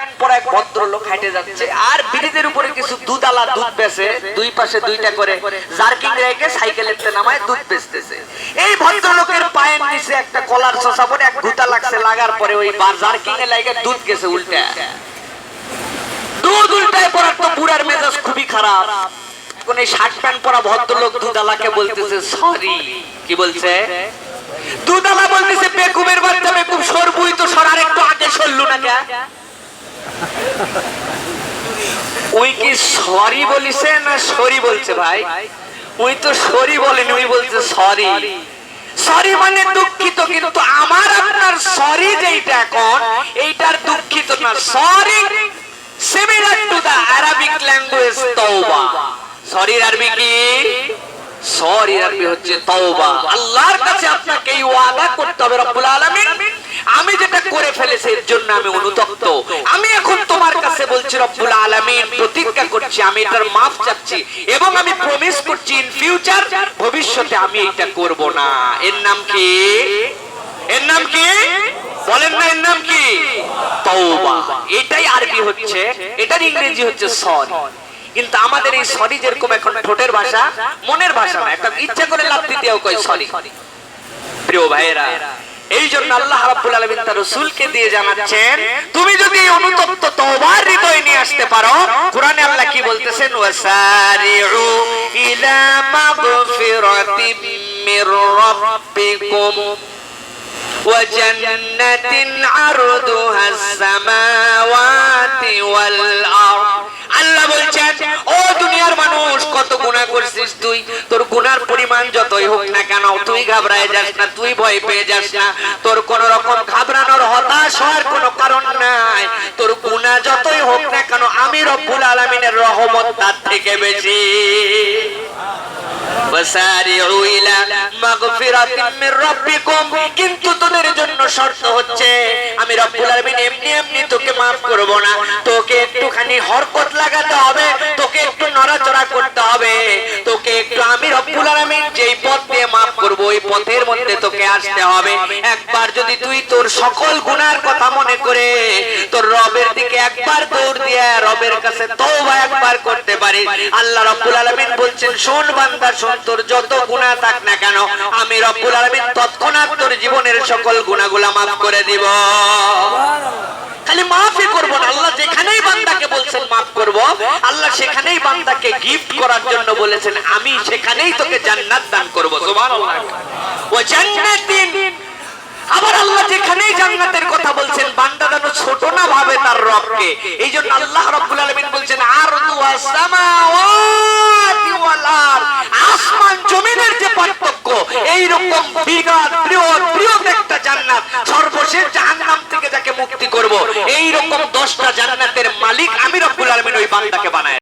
Pant ভদ্রলোক হেঁটে যাচ্ছে। আর ব্রিজের উপরে কিছু দুধালা দুধ বেচে দুই পাশে দুইটা করে জার্কিং রেখে সাইকেলের নামায় দুধ বেচতেছে। এই ভদ্রলোকের পায়ের নিচে একটা কলার শশা পরে এক ঘুতা লাগছে লাগার পরে ওই জার্কিং এ লাগে দুধ গেছে উল্টা দুধ উল্টায় পড়ার তো বুড়ার মেজাজ খুবই খারাপ। এখন শার্ট প্যান্ট পরা ভদ্রলোক দুধালাকে বলতেছে, সরি। কি বলছে? দুধালা বলতেছে, বেকুবের বাচ্চা, বেকুব, সরবুই তো সরার একটু আগে সরলু না কে? ওই কি সরি বলিছে না সরি বলছে ভাই? ওই তো সরি বলেনি ওই বলছে সরি। সরি মানে দুঃখিত, কিন্তু আমার আপনার সরি যেটা এখন, এইটার দুঃখিত না। Sorry similar to the Arabic language তওবা সরির আরবি কি? সরির আরবি হচ্ছে তওবা আল্লাহর কাছে আপনাকে এই ওয়াদা করতে হবে, রব্বুল আলামিন। করে ফেলেছি, এর জন্য আমি অনুতপ্ত। আমি এখন তোমার কাছে বলছি, রব্বুল আলামিন, প্রতিজ্ঞা করছি, আমি এটার মাফ চাচ্ছি এবং আমি প্রমিস করছি ইন ফিউচার ভবিষ্যতে আমি এটা করব না। এর নাম কি? এর নাম কি? বলেন না, এর নাম কি? তওবা। এটাই আরবি হচ্ছে, এটার ইংরেজি হচ্ছে সরি। কিন্তু আমাদের এই সরি যেরকম এখন ঠোঁটের ভাষা, মনের ভাষা না, একটা ইচ্ছা করে লাভ দিতেও কয় সরি। প্রিয় ভাইয়েরা এই জন্য আল্লাহ রাব্বুল আলামিন তার রাসূলকে দিয়ে জানাচ্ছেন তুমি যদি এই অনুতপ্ত তওবার হৃদয় নিয়ে আসতে পারো কোরআনে আল্লাহ কি বলতেছেন ওয়াসারিউ ইলা মাগফিরাতিম মির রাব্বিকুম وجنة عرضها السماوات কত গুনাহ করছিস তুই তোর গুনার পরিমাণ যতই হোক না কেন তুই ঘাবড়ায় যাস না তুই ভয় পেয়ে যাস না তোর কোন রকম ঘাবড়ানোর হতাশ হওয়ার কোনো কারণ নাই তোর গুনাহ যতই হোক না কেন আমি রব্বুল আলামিনের রহমত তার থেকে বেশি وسارعوا إلى مغفرة من ربكم কিন্তু তোদের জন্য শর্ত হচ্ছে আমি রব্বুল আলামিন এমনি এমনি তোকে maaf করব না তোকে একটুখানি হরকত লাগাতে হবে তোকে একটু নড়াচড়া করতে হবে। তোকে একটু আমি রব্বুল যেই পথ দিয়ে করব, ওই পথের মধ্যে তোকে আসতে হবে। একবার যদি তুই তোর সকল গুনার কথা মনে করে তোর রবের দিকে একবার দৌড় দিয়ে রবের কাছে তওবা একবার করতে পারিস। আল্লাহ রব্বুল আলামিন বলছেন, শোন বান্দা, শোন, তোর যত গুনাহ থাক না কেন, আমি রব্বুল আলামিন তৎক্ষণাৎ তোর জীবনের সকল গুনাহগুলো মাফ করে দিব। খালি মাফই করব না। আল্লাহ যেখানেই বান্দাকে বলছেন মাফ করব, আল্লাহ সেখানেই বান্দাকে গিফট করার জন্য বলেছেন, আমি সেখানেই তোকে জান্নাত দান করব। সুবহানাল্লাহ। ওয়া জান্নাতিন। আবার আল্লাহ যেখানেই জান্নাতের কথা বলছেন, বান্দা যেন ছোট না ভাবে তার রবকে। এই জন্য আল্লাহ রব্বুল আলামিন বলছেন, আরদু আসসামাওয়াতি ওয়াল আরদ। একটা জান্নাত। সর্বশেষ থেকে মুক্তি করব। এই রকম 10টা জান্নাতের মালিক আমি রব্বুল আলামিন ওই বান্দাকে বানায়।